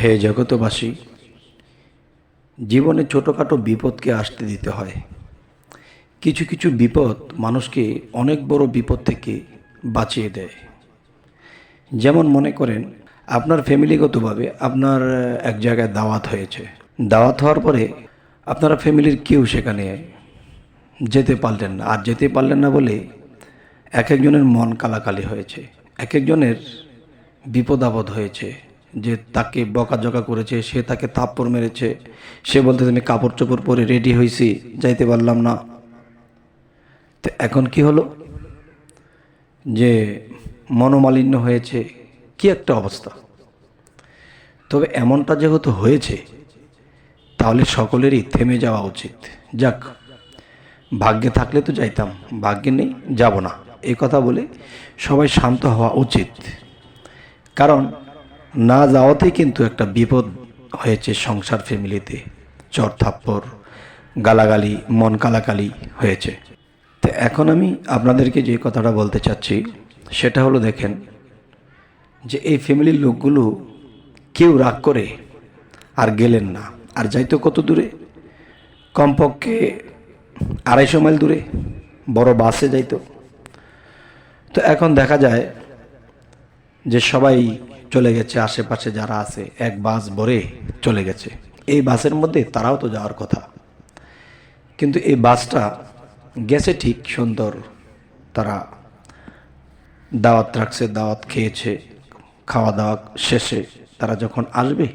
হে জগতবাসী, জীবনে ছোটোখাটো বিপদকে আসতে দিতে হয়। কিছু কিছু বিপদ মানুষকে অনেক বড় বিপদ থেকে বাঁচিয়ে দেয়। যেমন মনে করেন, আপনার ফ্যামিলিগতভাবে আপনার এক জায়গায় দাওয়াত হয়েছে। দাওয়াত হওয়ার পরে আপনারা ফ্যামিলির কেউ সেখানে যেতে পারলেন না। আর যেতে পারলেন না বলে এক একজনের মন কালাকালি হয়েছে, এক একজনের বিপদ আপদ হয়েছে। যে তাকে বকাঝকা করেছে, সে তাকে থাপ্পড় মেরেছে। সে বলতে, আমি কাপড় চোপড় পরে রেডি হয়েছি যাইতে পারলাম না। তো এখন কি হলো? যে মনোমালিন্য হয়েছে, কি একটা অবস্থা। তবে এমনটা যেহেতু হয়েছে, তাহলে সকলেরই থেমে যাওয়া উচিত। যাক, ভাগ্যে থাকলে তো যাইতাম, ভাগ্যে নেই, যাব না। এই কথা বলে সবাই শান্ত হওয়া উচিত। কারণ না যাওয়াতেই কিন্তু একটা বিপদ হয়েছে সংসার ফ্যামিলিতে। চর থাপ্পর, গালাগালি, মন কালাকালি হয়েছে। তো এখন আমি আপনাদেরকে যে কথাটা বলতে চাচ্ছি, সেটা হলো দেখেন যে এই ফ্যামিলির লোকগুলো কেউ রাগ করে আর গেলেন না। আর যাইতো কত দূরে? কমপক্ষে আড়াইশো মাইল দূরে, বড় বাসে যাইতো তো এখন দেখা যায় যে সবাই চলে গেছে, আশেপাশে যারা আছে, এক বাস ভরে চলে গেছে। এই বাসের মধ্যে তারাও তো যাওয়ার কথা। কিন্তু এই বাসটা গেছে ঠিক সুন্দর। তারা দাওয়াত রাখছে, দাওয়াত খেয়েছে খাওয়া দাওয়া শেষে তারা যখন আসবে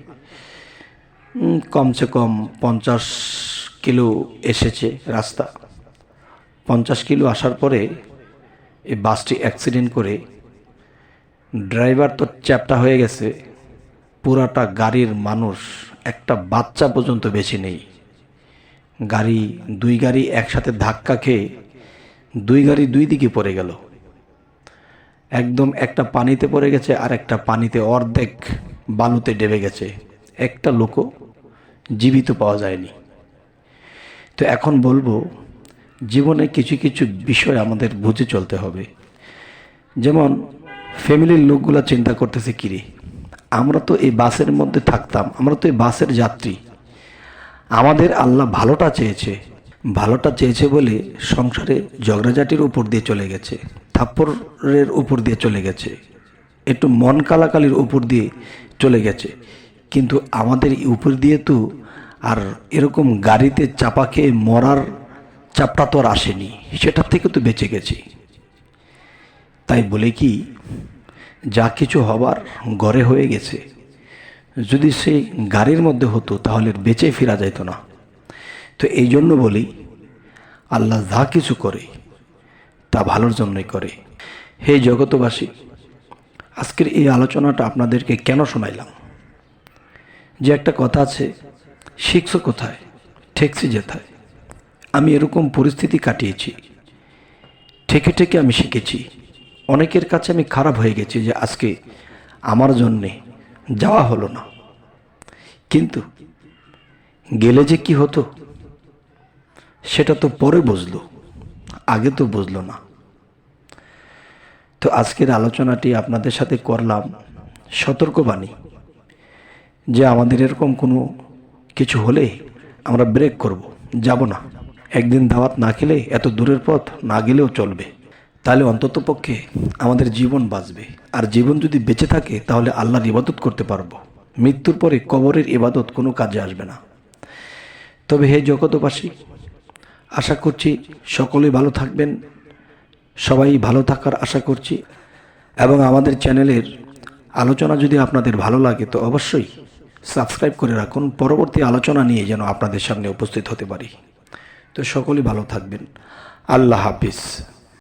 কমসে কম পঞ্চাশ কিলো এসেছে রাস্তা। পঞ্চাশ কিলো আসার পরে এই বাসটি অ্যাক্সিডেন্ট করে ড্রাইভার তো চ্যাপটা হয়ে গেছে। পুরাটা গাড়ির মানুষ, একটা বাচ্চা পর্যন্ত বেশি নেই। গাড়ি, দুই গাড়ি একসাথে ধাক্কা খেয়ে দুই গাড়ি দুই দিকে পড়ে গেল। একদম একটা পানিতে পড়ে গেছে আর একটা পানিতে অর্ধেক বালুতে ডেবে গেছে। একটা লোকও জীবিত পাওয়া যায়নি। তো এখন বলব, জীবনে কিছু কিছু বিষয় আমাদের বুঝে চলতে হবে। যেমন ফ্যামিলির লোকগুলা চিন্তা করতেছে, কিরে, আমরা তো এই বাসের মধ্যে থাকতাম, আমরা তো এই বাসের যাত্রী। আমাদের আল্লাহ ভালোটা চেয়েছে। ভালোটা চেয়েছে বলে সংসারে ঝগড়াঝাটির উপর দিয়ে চলে গেছে, থাপ্পড়ের উপর দিয়ে চলে গেছে, একটু মন কালাকালির উপর দিয়ে চলে গেছে। কিন্তু আমাদের উপর দিয়ে তো আর এরকম গাড়িতে চাপা খেয়ে মরার চাপটা তো আর আসেনি, সেটার থেকে তো বেঁচে গেছি। তাই বলে কি, যা কিছু হবার ঘরে হয়ে গেছে। যদি সে গাড়ির মধ্যে হতো, তাহলে বেঁচে ফেরা যেত না। তো এই জন্য বলি, আল্লাহ যা কিছু করে, তা ভালোর জন্যই করে। হে জগতবাসী আজকের এই আলোচনাটা আপনাদেরকে কেন শোনাইলাম? যে একটা কথা আছে, শিখছো কোথায়? ঠেকছি যেথায়। আমি এরকম পরিস্থিতি কাটিয়েছি। ঠেকে ঠেকে আমি শিখেছি। অনেকের কাছে আমি খারাপ হয়ে গেছি যে আজকে আমার জন্যে যাওয়া হলো না। কিন্তু গেলে যে কি হতো, সেটা তো পরে বুঝলো, আগে তো বুঝলো না। তো আজকের আলোচনাটি আপনাদের সাথে করলাম সতর্কবাণী যে আমাদের এরকম কোনো কিছু হলে আমরা ব্রেক করব, যাব না। একদিন দাওয়াত না খেলে এত দূরের পথ না গেলেও চলবে। তাহলে অন্তত পক্ষে আমাদের জীবন বাঁচবে। আর জীবন যদি বেঁচে থাকে, তাহলে আল্লাহর ইবাদত করতে পারব। মৃত্যুর পরে কবরের ইবাদত কোনো কাজে আসবে না। তবে হে জগতবাসী আশা করছি সকলেই ভালো থাকবেন। সবাই ভালো থাকার আশা করছি। এবং আমাদের চ্যানেলের আলোচনা যদি আপনাদের ভালো লাগে, তো অবশ্যই সাবস্ক্রাইব করে রাখুন। পরবর্তী আলোচনা নিয়ে যেন আপনাদের সামনে উপস্থিত হতে পারি। তো সকলেই ভালো থাকবেন। আল্লাহ হাফিজ।